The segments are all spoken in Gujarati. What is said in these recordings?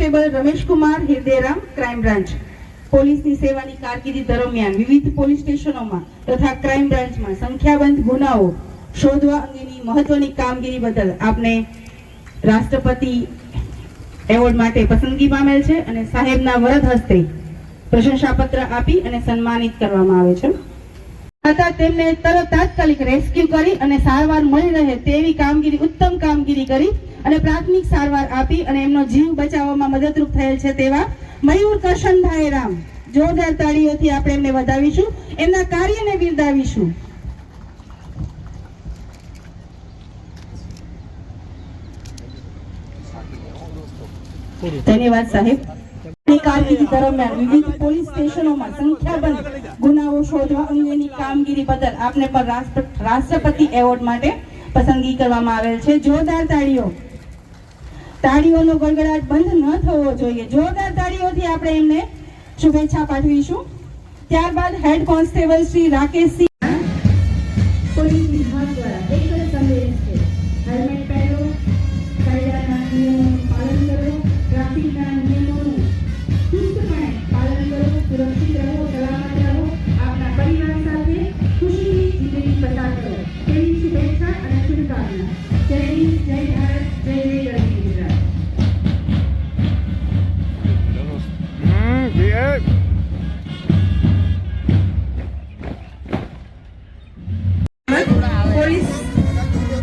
Constable Rameshkumar Hirderam crime branch. પોલીસની સેવાની કારકિર્દી દરમિયાન વિવિધ પોલીસ સ્ટેશનોમાં તથા ક્રાઇમ બ્રાન્ચમાં સંખ્યાબંધ ગુનાઓ શોધવા અંગેની મહત્વની કામગીરી બદલ આપને રાષ્ટ્રપતિ એવોર્ડ માટે પસંદગી પામેલ છે અને સાહેબના વરદ હસ્તે પ્રશંસાપત્ર આપી અને સન્માનિત કરવામાં આવે છે. તથા તેમને તરત તાત્કાલિક રેસ્ક્યુ કરી અને સારવાર મળી રહે તેવી કામગીરી, ઉત્તમ કામગીરી કરી અને પ્રાથમિક સારવાર આપી અને એમનો જીવ બચાવવામાં મદદરૂપ થયેલ છે તેવા મયુર કરશનભાઈ રામ. જોરદાર તાળીઓથી આપણે એમને વધાવીશું. એમના કાર્યને બિરદાવીશું. ધન્યવાદ સાહેબ. કામગીરી દરમિયાન વિવિધ પોલીસ સ્ટેશનોમાં સંખ્યાબંધ ગુનાઓ શોધવા અંગેની કામગીરી બદલ આપને પર રાષ્ટ્રપતિ એવોર્ડ માટે પસંદગી કરવામાં આવેલ છે. જોરદાર તાળીઓ. તાળીઓનો ગળગડાટ બંધ ન થવો જોઈએ. જોરદાર તાળીઓથી આપણે એમને શુભેચ્છા પાઠવીશું. ત્યારબાદ head constable Shri Rakeshsinh police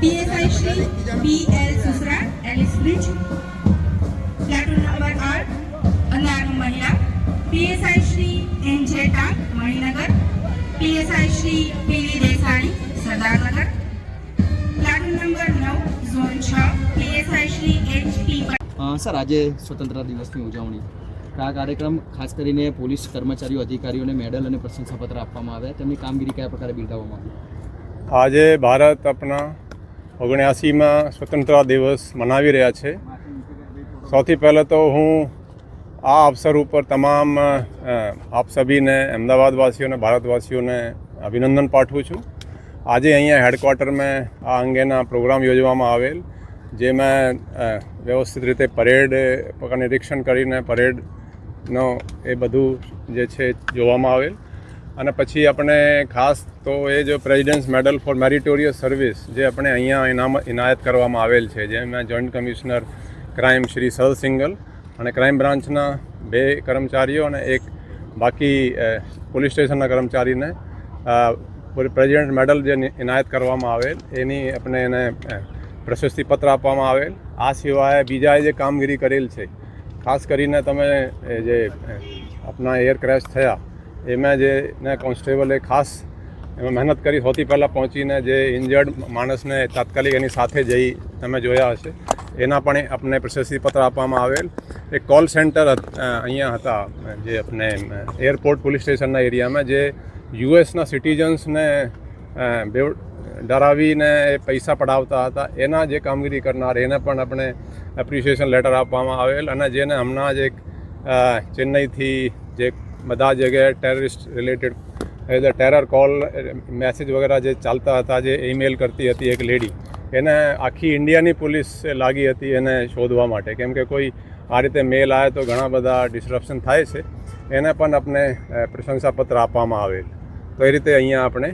PSI Shri P L Susara Ellis Bridge platoon number આઠ અનાર મહિલા PSI Shri N J Tank Maninagar PSI Shri P V Desani Sardarnagar platoon number નવ ઝોન છ પીએસઆઈ સર, આજે સ્વતંત્રતા દિવસની ઉજવણી. આ કાર્યક્રમ ખાસ કરીને પોલીસ કર્મચારીઓ, અધિકારીઓને મેડલ અને પ્રશંસાપત્ર આપવામાં આવ્યા. તેમની કામગીરી કયા પ્રકારે બિરદાવવામાં આવી? આજે ભારત આપણા ઓગણ્યાસીમાં સ્વતંત્રતા દિવસ મનાવી રહ્યા છે. સૌથી પહેલાં તો હું આ અવસર ઉપર તમામ આપ સભીને, અમદાવાદવાસીઓને, ભારતવાસીઓને અભિનંદન પાઠવું છું. આજે અહીંયા હેડક્વાર્ટરમાં આ અંગેના પ્રોગ્રામ યોજવામાં આવેલ, જેમાં વ્યવસ્થિત રીતે પરેડ નિરીક્ષણ કરીને પરેડનો એ બધું જે છે જોવામાં આવેલ. અને પછી આપણે ખાસ તો એ જો president's medal for meritorious service જે આપણે અહીંયા ઇનામ ઇનાયત કરવામાં આવેલ છે, જેમાં joint commissioner crime Shri sir Singhal અને ક્રાઇમ બ્રાન્ચના બે કર્મચારીઓ અને એક બાકી પોલીસ સ્ટેશનના કર્મચારીને પ્રેસિડેન્ટ મેડલ જે ઇનાયત કરવામાં આવેલ, એની આપણે એને પ્રશસ્તિ પ્રશસ્તિપત્ર આપવામાં આવેલ. આ સિવાય બીજાએ જે કામગીરી કરેલ છે, ખાસ કરીને તમે જે આપણા એર ક્રેશ થયા એમાં જે ને કોન્સ્ટેબલે ખાસ એમાં મહેનત કરી સૌથી પહેલાં પહોંચીને જે ઇન્જર્ડ માણસને તાત્કાલિક એની સાથે જઈ તમે જોયા હશે. એના પણ આપણે પ્રશસ્તિપત્ર આપવામાં આવેલ. એક કોલ સેન્ટર અહીંયા હતા, જે આપણે એરપોર્ટ પોલીસ સ્ટેશનના એરિયામાં જે યુએસના સિટીઝન્સને બે, ડરાવીને એ પૈસા પડાવતા હતા. એના જે કામગીરી કરનાર, એને પણ આપણે એપ્રિસિએશન લેટર આપવામાં આવેલ અને જેને હમણાં જ એક ચેન્નઈથી જે બધા જગ્યાએ terrorist related as terror call message વગેરે જે ચાલતા હતા, જે ઈમેલ કરતી હતી એક લેડી એને આખી ઇન્ડિયાની પોલીસ લાગી હતી એને શોધવા માટે. કેમ કે કોઈ આ રીતે મેલ આવે તો ઘણા બધા ડિસ્ટ્રપ્શન થાય છે. એને પણ આપણે પ્રશંસાપત્ર આપવામાં આવેલ. તો એ રીતે અહીંયા આપણે